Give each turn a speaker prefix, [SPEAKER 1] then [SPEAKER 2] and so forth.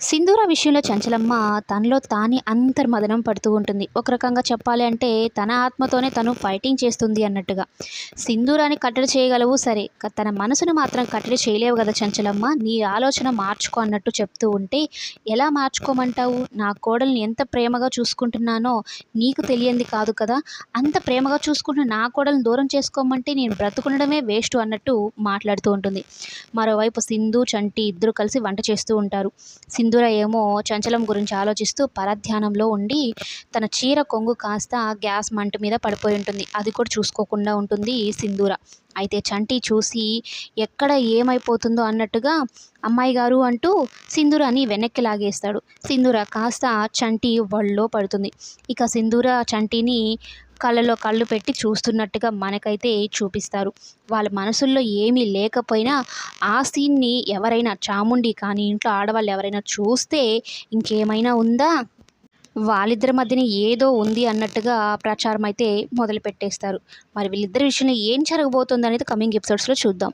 [SPEAKER 1] సింధూర విషయంలో చంచలమ్మ తనలో తానే అంతర్మదనం పడుతూ ఉంటుంది. ఒక రకంగా చెప్పాలి అంటే తన ఆత్మతోనే తను ఫైటింగ్ చేస్తుంది అన్నట్టుగా. సింధూరాన్ని కట్టడి చేయగలవు సరే తన మనసును మాత్రం కట్టడి చేయలేవు కదా చంచలమ్మ. నీ ఆలోచన మార్చుకో అన్నట్టు చెప్తూ ఉంటే ఎలా మార్చుకోమంటావు? నా కోడల్ని ఎంత ప్రేమగా చూసుకుంటున్నానో నీకు తెలియంది కాదు కదా. అంత ప్రేమగా చూసుకుంటున్న నా కోడల్ని దూరం చేసుకోమంటే నేను బ్రతుకుండడమే వేస్ట్ అన్నట్టు మాట్లాడుతూ ఉంటుంది. మరోవైపు సింధు చంటి ఇద్దరు కలిసి వంట చేస్తూ ఉంటారు. సింధు ఇందుర ఏమో చంచలం గురించి ఆలోచిస్తూ పరధ్యానంలో ఉండి తన చీర కొంగు కాస్త గ్యాస్ మంట మీద పడిపోయి ఉంటుంది. అది కూడా చూసుకోకుండా ఉంటుంది సింధూర. అయితే చంటి చూసి ఎక్కడ ఏమైపోతుందో అన్నట్టుగా అమ్మాయి గారు అంటూ సింధూరాని వెనక్కి లాగేస్తాడు. సింధూర కాస్త చంటి ఒళ్ళో పడుతుంది. ఇక సింధూర చంటిని కళ్ళలో కళ్ళు పెట్టి చూస్తున్నట్టుగా మనకైతే చూపిస్తారు. వాళ్ళ మనసుల్లో ఏమీ లేకపోయినా ఆ సీన్ని ఎవరైనా చాముండి కానీ ఇంట్లో ఆడవాళ్ళు ఎవరైనా చూస్తే ఇంకేమైనా ఉందా? వాళ్ళిద్దరి మధ్యన ఏదో ఉంది అన్నట్టుగా ప్రచారం అయితే మొదలు పెట్టేస్తారు మరి వీళ్ళిద్దరి విషయంలో ఏం జరగబోతుంది అనేది కమింగ్ ఎపిసోడ్స్లో చూద్దాం.